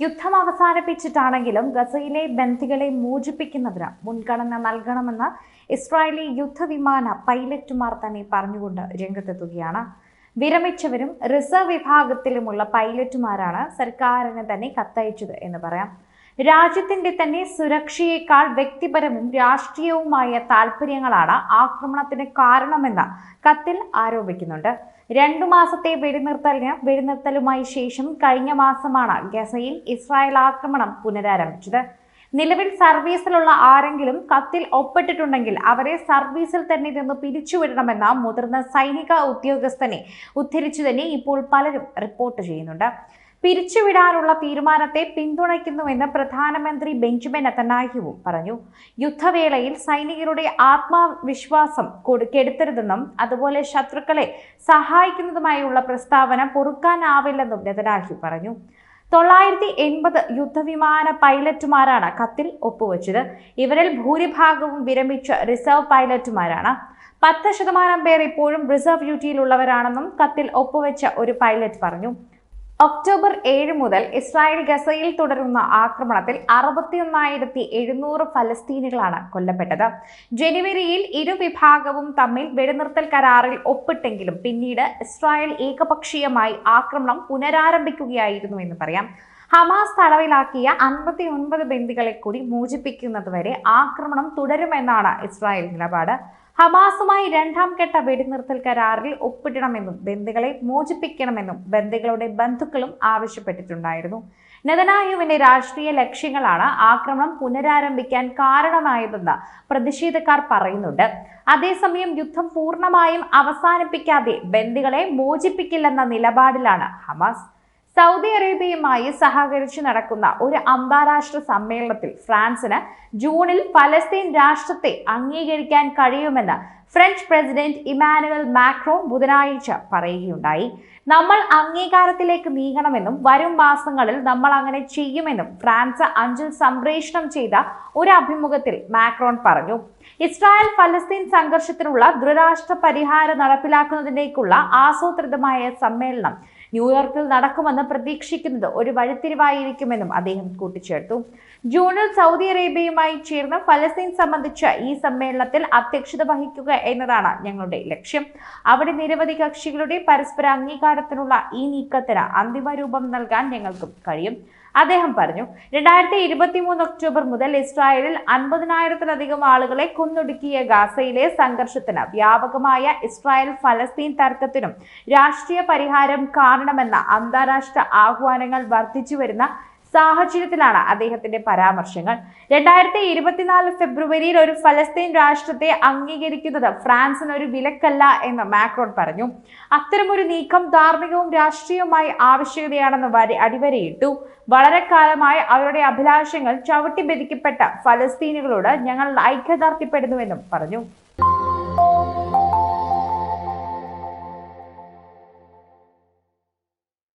യുദ്ധം അവസാനിപ്പിച്ചിട്ടാണെങ്കിലും ഗസയിലെ ബന്ധികളെ മോചിപ്പിക്കുന്നതിന് മുൻഗണന നൽകണമെന്ന് ഇസ്രായേലി യുദ്ധവിമാന പൈലറ്റുമാർ തന്നെ പറഞ്ഞുകൊണ്ട് രംഗത്തെത്തുകയാണ്. വിരമിച്ചവരും റിസർവ് വിഭാഗത്തിലുമുള്ള പൈലറ്റുമാരാണ് സർക്കാരിന് തന്നെ കത്തയച്ചത് എന്ന് പറയാം. രാജ്യത്തിന്റെ തന്നെ സുരക്ഷയേക്കാൾ വ്യക്തിപരവും രാഷ്ട്രീയവുമായ താല്പര്യങ്ങളാണ് ആക്രമണത്തിന് കാരണമെന്ന് കത്തിൽ ആരോപിക്കുന്നുണ്ട്. രണ്ടു മാസത്തെ വെടിനിർത്തലിന് വെടിനിർത്തലുമായി ശേഷം കഴിഞ്ഞ മാസമാണ് ഗസയിൽ ഇസ്രായേൽ ആക്രമണം പുനരാരംഭിച്ചത്. നിലവിൽ സർവീസിലുള്ള ആരെങ്കിലും കത്തിൽ ഒപ്പിട്ടിട്ടുണ്ടെങ്കിൽ അവരെ സർവീസിൽ തന്നെ നിന്ന് പിരിച്ചുവിടണമെന്ന മുതിർന്ന സൈനിക ഉദ്യോഗസ്ഥനെ ഉദ്ധരിച്ചു തന്നെ ഇപ്പോൾ പലരും റിപ്പോർട്ട് ചെയ്യുന്നുണ്ട്. പിരിച്ചുവിടാനുള്ള തീരുമാനത്തെ പിന്തുണയ്ക്കുന്നുവെന്ന് പ്രധാനമന്ത്രി ബെഞ്ചമിൻ നെതന്യാഹുവും പറഞ്ഞു. യുദ്ധവേളയിൽ സൈനികരുടെ ആത്മവിശ്വാസം കൊടു- കെടുത്തരുതെന്നും അതുപോലെ ശത്രുക്കളെ സഹായിക്കുന്നതുമായുള്ള പ്രസ്താവന പൊറുക്കാനാവില്ലെന്നും നെതന്യാഹു പറഞ്ഞു. തൊള്ളായിരത്തി എൺപത് യുദ്ധവിമാന പൈലറ്റുമാരാണ് കത്തിൽ ഒപ്പുവെച്ചത്. ഇവരിൽ ഭൂരിഭാഗവും വിരമിച്ച റിസർവ് പൈലറ്റുമാരാണ്. പത്ത് ശതമാനം പേർ ഇപ്പോഴും റിസർവ് ഡ്യൂട്ടിയിലുള്ളവരാണെന്നും കത്തിൽ ഒപ്പുവെച്ച ഒരു പൈലറ്റ് പറഞ്ഞു. ഒക്ടോബർ ഏഴ് മുതൽ ഇസ്രായേൽ ഗസയിൽ തുടരുന്ന ആക്രമണത്തിൽ അറുപത്തിയൊന്നായിരത്തി എഴുന്നൂറ് ഫലസ്തീനികളാണ് കൊല്ലപ്പെട്ടത്. ജനുവരിയിൽ ഇരുവിഭാഗവും തമ്മിൽ വെടിനിർത്തൽ കരാറിൽ ഒപ്പിട്ടെങ്കിലും പിന്നീട് ഇസ്രായേൽ ഏകപക്ഷീയമായി ആക്രമണം പുനരാരംഭിക്കുകയായിരുന്നു എന്ന് പറയാം. ഹമാസ് തടവിലാക്കിയ അൻപത്തി ഒൻപത് ബന്ദികളെ കൂടി മോചിപ്പിക്കുന്നതുവരെ ആക്രമണം തുടരുമെന്നാണ് ഇസ്രായേൽ നിലപാട്. ഹമാസുമായി രണ്ടാം ഘട്ട വെടിനിർത്തൽ കരാറിൽ ഒപ്പിടണമെന്നും ബന്ദികളെ മോചിപ്പിക്കണമെന്നും ബന്ദികളുടെ ബന്ധുക്കളും ആവശ്യപ്പെട്ടിട്ടുണ്ടായിരുന്നു. നെതനായുവിന്റെ രാഷ്ട്രീയ ലക്ഷ്യങ്ങളാണ് ആക്രമണം പുനരാരംഭിക്കാൻ കാരണമായതെന്ന് പ്രതിഷേധക്കാർ പറയുന്നുണ്ട്. അതേസമയം യുദ്ധം പൂർണമായും അവസാനിപ്പിക്കാതെ ബന്ദികളെ മോചിപ്പിക്കില്ലെന്ന നിലപാടിലാണ് ഹമാസ്. സൗദി അറേബ്യയുമായി സഹകരിച്ച് നടക്കുന്ന ഒരു അന്താരാഷ്ട്ര സമ്മേളനത്തിൽ ഫ്രാൻസിന് ജൂണിൽ ഫലസ്തീൻ രാഷ്ട്രത്തെ അംഗീകരിക്കാൻ കഴിയുമെന്ന് ഫ്രഞ്ച് പ്രസിഡന്റ് ഇമാനുവൽ മാക്രോൺ ബുധനാഴ്ച പറയുകയുണ്ടായി നമ്മൾ അംഗീകാരത്തിലേക്ക് നീങ്ങണമെന്നും വരും മാസങ്ങളിൽ നമ്മൾ അങ്ങനെ ചെയ്യുമെന്നും ഫ്രാൻസ് അഞ്ചിൽ സംപ്രേഷണം ചെയ്ത ഒരു അഭിമുഖത്തിൽ മാക്രോൺ പറഞ്ഞു. ഇസ്രായേൽ ഫലസ്തീൻ സംഘർഷത്തിനുള്ള ദ്വിരാഷ്ട്ര പരിഹാരം നടപ്പിലാക്കുന്നതിലേക്കുള്ള ആസൂത്രിതമായ സമ്മേളനം ന്യൂയോർക്കിൽ നടക്കുമെന്ന് പ്രതീക്ഷിക്കുന്നത് ഒരു വഴിത്തിരിവായിരിക്കുമെന്നും അദ്ദേഹം കൂട്ടിച്ചേർത്തു. ജൂണിൽ സൗദി അറേബ്യയുമായി ചേർന്ന് ഫലസ്തീൻ സംബന്ധിച്ച ഈ സമ്മേളനത്തിൽ അധ്യക്ഷത വഹിക്കുക എന്നതാണ് ഞങ്ങളുടെ ലക്ഷ്യം. അവിടെ നിരവധി കക്ഷികളുടെ പരസ്പര അംഗീകാരത്തിനുള്ള ഈ നീക്കത്തിന് അന്തിമ രൂപം നൽകാൻ ഞങ്ങൾക്കും കഴിയും. അദ്ദേഹം പറഞ്ഞു രണ്ടായിരത്തി ഇരുപത്തി മൂന്ന് ഒക്ടോബർ മുതൽ ഇസ്രായേലിൽ അൻപതിനായിരത്തിലധികം ആളുകളെ കൊന്നൊടുക്കിയ ഗാസയിലെ സംഘർഷത്തിന് വ്യാപകമായ ഇസ്രായേൽ ഫലസ്തീൻ തർക്കത്തിനും രാഷ്ട്രീയ പരിഹാരം കാരണമെന്ന അന്താരാഷ്ട്ര ആഹ്വാനങ്ങൾ വർദ്ധിച്ചു വരുന്ന സാഹചര്യത്തിലാണ് അദ്ദേഹത്തിന്റെ പരാമർശങ്ങൾ. രണ്ടായിരത്തി ഇരുപത്തിനാല് ഫെബ്രുവരിയിൽ ഒരു ഫലസ്തീൻ രാഷ്ട്രത്തെ അംഗീകരിക്കുന്നത് ഫ്രാൻസിന് ഒരു വിലക്കല്ല എന്ന് മാക്രോൺ പറഞ്ഞു. അത്തരമൊരു നീക്കം ധാർമ്മികവും രാഷ്ട്രീയവുമായി ആവശ്യകതയാണെന്ന് വരെ അടിവരയിട്ടു. വളരെ കാലമായി അവരുടെ അഭിലാഷങ്ങൾ ചവിട്ടി ബെതിക്കപ്പെട്ട ഫലസ്തീനുകളോട് ഞങ്ങൾ ഐക്യദാർഢ്യപ്പെടുന്നുവെന്നും പറഞ്ഞു.